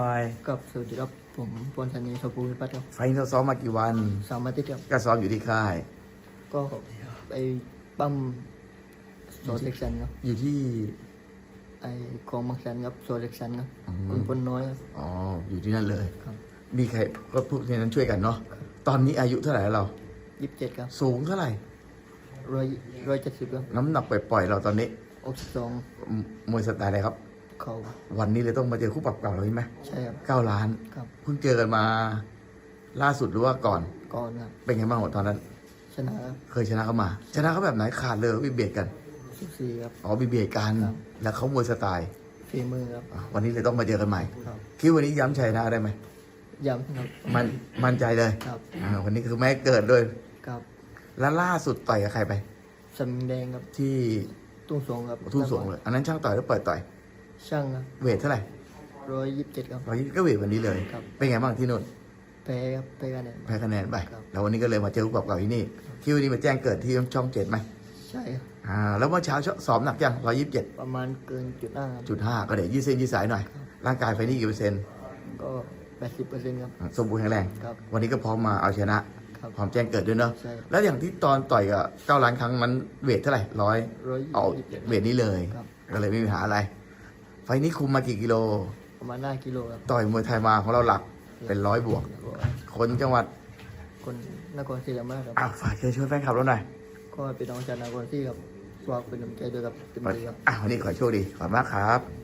ไปกับสวัสดีครับผมพลธนีชภูมิพัฒน์ครับไฟล์เราซ้อมมากี่วัน สามอาทิตย์ครับก็ซ้อมอยู่ที่ค่าย ก็ไปปั้มโซเล็กชันครับอยู่ที่ ไอของมักชันครับโซเล็กชันครับอืม คนพลน้อยครับ อ๋อ อยู่ที่นั่นเลย ครับ มีใครก็พวกในนั้นช่วยกันเนาะ ตอนนี้อายุเท่าไหร่แล้วเรา ยี่สิบเจ็ดครับสูงเท่าไหร่ ร้อยร้อยเจ็ดสิบครับน้ำหนักปล่อยๆเราตอนนี้อกสิบสองมมวยสไตล์อะไรครับ เข่าวันนี้เลยต้องมาเจอคู่ปรับเก่าเราใช่ไหมใช่ครับเก้าล้านครับเพิ่งเจอกันมา ล่าสุดหรือว่าก่อนก่อนครับเป็นไงบ้างตอนนั้น ชนะครับเคยชนะเขามา ชนะเขาแบบไหนขาดเลยวิเบียดกันสิบสี่ครับอ๋อวิเบียดกันครับแล้วเขามวยสไตล์ฝีมือครับอะวันนี้เลยต้องมาเจอกันใหม่ครับคิดวันนี้ย้ำชัยนะได้ไหมย้ำครับมันมั่นใจเลยครับอ่าวันนี้คือแม่เกิดด้วยครับแล้วล่าสุดต่อยกับใครไปสมิงแดงครับที่ตุ้งสงครับทุ่งสงเลย อันนั้นช่างต่อยหรือปล่อยต่อย ช่างครับเวทเท่าไหร่ร้อยยี่สิบเจ็ดครับ ร้อยยี่ก็เวทวันนี้เลย ครับ เป็นไงบ้างที่นู่นแพ้ครับแพ้กันเนี่ยแพ้คะแนนไปครับ แล้ววันนี้ก็เลยมาเจอคู่ปรับเก่าที่นี่คิดวันนี้มาแจ้งเกิดที่ช่องเจ็ดไหมใช่ครับอ่าแล้วเมื่อเช้าสอบหนักยังร้อยยี่สิบเจ็ดประมาณเกินจุดห้าครับจุดห้าก็เดี๋ยวยืดเส้นยืดสายหน่อย ร่างกายไฟนี่กี่เปอร์เซ็นต์ก็แปดสิบเปอร์เซ็นต์ครับอ่าสมบูรณ์แข็งแรง ครับ วันนี้ก็พร้อมมาเอาชนะ ครับ พร้อมแจ้งเกิดด้วยเนาะ ใช่แล้วอย่างที่ตอนต่อยกับเก้าล้านครั้งมันเวทเท่าไหร่ร้อยร้อยเอายี่สิบเจ็ด เวทนี้เลย ครับ ก็เลยไม่มีปัญหาอะไรไฟล์นี้คุมมากี่กิโล ประมาณห้ากิโลครับ ต่อยมวยไทยมาของเราหลักเป็นร้อยบวกแล้วก็คนจังหวัดคนนครศรีธรรมราชครับอ้าวฝากเชิญชวนแฟนคลับเราหน่อย ก็เป็นน้องจากนครศรีครับฝากเป็นกำลังใจด้วยครับเต็มที่ครับอ้าววันนี้ขอโชคดี ขอบคุณมากครับ